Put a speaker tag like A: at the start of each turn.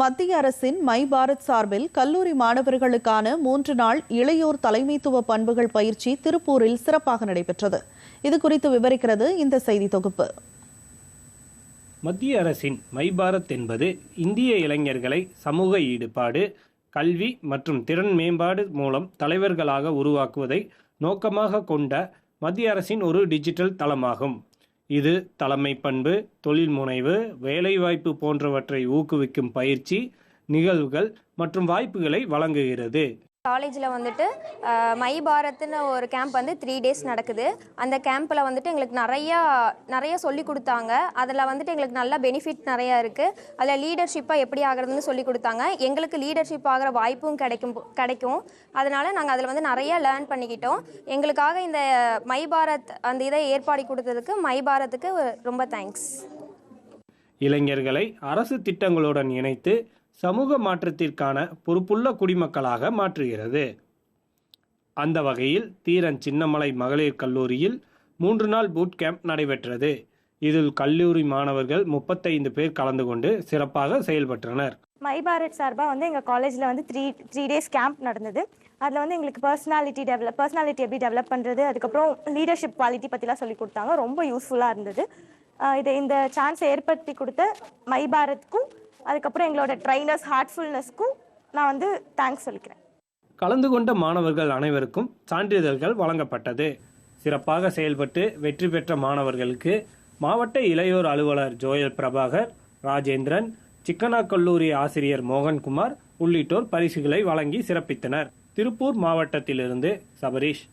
A: மத்திய அரசின் மை பாரத் சார்பில் கல்லூரி மாணவர்களுக்கான மூன்று நாள் இளையோர் தலைமைத்துவ பண்புகள் பயிற்சி திருப்பூரில் சிறப்பாக நடைபெற்றது. இது குறித்து விவரிக்கிறது இந்த செய்தி தொகுப்பு.
B: மத்திய அரசின் மை பாரத் என்பது இந்திய இளைஞர்களை சமூக ஈடுபாடு கல்வி மற்றும் திறன் மேம்பாடு மூலம் தலைவர்களாக உருவாக்குவதை நோக்கமாக கொண்ட மத்திய அரசின் ஒரு டிஜிட்டல் தளமாகும். இது தலைமை பண்பு தொழில் முனைவு வேலைவாய்ப்பு போன்றவற்றை ஊக்குவிக்கும் பயிற்சி நிகழ்வுகள் மற்றும் வாய்ப்புகளை வழங்குகிறது.
C: காலேஜில் வந்துட்டு மை பாரத்னு ஒரு கேம்ப் வந்து த்ரீ டேஸ் நடக்குது. அந்த கேம்பில் வந்துட்டு எங்களுக்கு நிறையா நிறைய சொல்லி கொடுத்தாங்க. அதில் வந்துட்டு எங்களுக்கு நல்ல பெனிஃபிட் நிறையா இருக்குது அதில் லீடர்ஷிப்பாக எப்படி ஆகிறதுன்னு சொல்லி கொடுத்தாங்க. எங்களுக்கு லீடர்ஷிப் ஆகிற வாய்ப்பும் கிடைக்கும் கிடைக்கும். அதனால் நாங்கள் அதில் வந்து நிறையா லேர்ன் பண்ணிக்கிட்டோம். எங்களுக்காக இந்த மை பாரத் அந்த இதை ஏற்பாடு கொடுத்ததுக்கு மை பாரத்துக்கு ரொம்ப தேங்க்ஸ்
B: இளைஞர்களை அரசு திட்டங்களுடன் இணைத்து சமூக மாற்றத்திற்கான பொறுப்புள்ள குடிமக்களாக மாற்றுகிறது. அந்த வகையில் தீரன் சின்னமலை மகளிர் கல்லூரியில் மூன்று நாள் பூட் கேம்ப் நடைபெற்றது. இதில் கல்லூரி மாணவர்கள் முப்பத்தைந்து பேர் கலந்து கொண்டு சிறப்பாக செயல்பட்டனர்.
D: மை பாரத் சார்பாக வந்து எங்கள் காலேஜில் வந்து த்ரீ த்ரீ டேஸ் கேம்ப் நடந்தது. அதில் வந்து எங்களுக்கு பர்சனாலிட்டி டெவலப் பர்சனாலிட்டி எப்படி டெவலப் பண்ணுறது அதுக்கப்புறம் லீடர்ஷிப் குவாலிட்டி பற்றிலாம் சொல்லி கொடுத்தாங்க. ரொம்ப யூஸ்ஃபுல்லாக இருந்தது. இதை இந்த சான்ஸை ஏற்படுத்தி கொடுத்த மை பாரத்க்கும் அதுக்கப்புறம் எங்களோட ட்ரைனர்ஸ் ஹார்ட்ஃபுல்னஸ்க்கும் நான் வந்து தேங்க்ஸ் சொல்லிக்கிறேன்.
B: கலந்து கொண்ட மாணவர்கள் அனைவருக்கும் சான்றிதழ்கள் வழங்கப்பட்டது. சிறப்பாக செயல்பட்டு வெற்றி பெற்ற மாணவர்களுக்கு மாவட்ட இளையோர் அலுவலர் ஜோயல் பிரபாகர் ராஜேந்திரன் சிக்கனா கல்லூரி ஆசிரியர் மோகன்குமார் உள்ளிட்டோர் பரிசுகளை வழங்கி சிறப்பித்தனர். திருப்பூர் மாவட்டத்திலிருந்து சபரீஷ்.